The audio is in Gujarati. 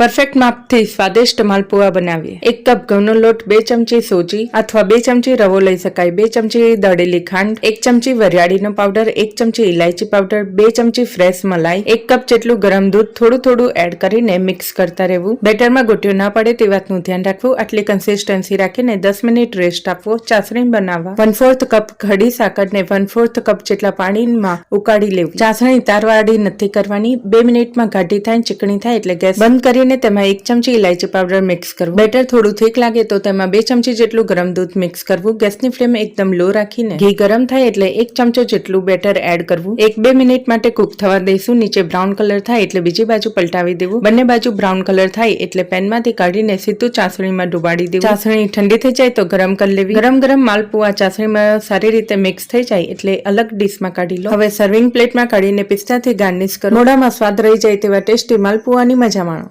પરફેક્ટ માપથી સ્વાદિષ્ટ માલપુઆ બનાવીએ. એક કપ ઘઉંનો લોટ, બે ચમચી સોજી અથવા બે ચમચી રવો લઈ શકાય. બે ચમચી દળેલી ખાંડ, એક ચમચી વરિયાળીનો પાવડર, એક ચમચી ઇલાયચી પાવડર, બે ચમચી ફ્રેશ મલાઈ, એક કપ જેટલું ગરમ દૂધ થોડું થોડું એડ કરીને મિક્સ કરતા રહેવું. બેટરમાં ગોટીઓ ના પડે તે વાતનું ધ્યાન રાખવું. આટલી કન્સિસ્ટન્સી રાખીને દસ મિનિટ રેસ્ટ આપવો. ચાસણી બનાવવા. વન ફોર્થ કપ ઘડી સાકરને વન ફોર્થ કપ જેટલા પાણીમાં ઉકાળી લેવું. ચાસણી તારવાળી નથી કરવાની. બે મિનિટમાં ગાઢી થાય, ચીકણી થાય એટલે ગેસ બંધ કરીને તેમાં એક ચમચી ઇલાયચી પાવડર મિક્સ કરવું. બેટર થોડું થીક લાગે તો તેમાં બે ચમચી જેટલું ગરમ દૂધ મિક્સ કરવું. ગેસની ફ્લેમ એકદમ લો રાખીને ઘી ગરમ થાય એટલે એક ચમચો જેટલું બેટર એડ કરવું. એક બે મિનિટ માટે કુક થવા દઈશું. નીચે બ્રાઉન કલર થાય એટલે બીજી બાજુ પલટાવી દેવું. બંને બાજુ બ્રાઉન કલર થાય એટલે પેનમાંથી કાઢીને સીધું ચાસણીમાં ડુબાડી દેવું. ચાસણી ઠંડી થઈ જાય તો ગરમ કરી લેવી. ગરમ ગરમ માલપુઆ ચાસણીમાં સારી રીતે મિક્સ થઈ જાય એટલે અલગ ડીશમાં કાઢી લો. હવે સર્વિંગ પ્લેટમાં કાઢીને પિસ્તાથી ગાર્નિશ કરો. મોઢામાં સ્વાદ રહી જાય તેવા ટેસ્ટી માલપુઆની મજા માણો.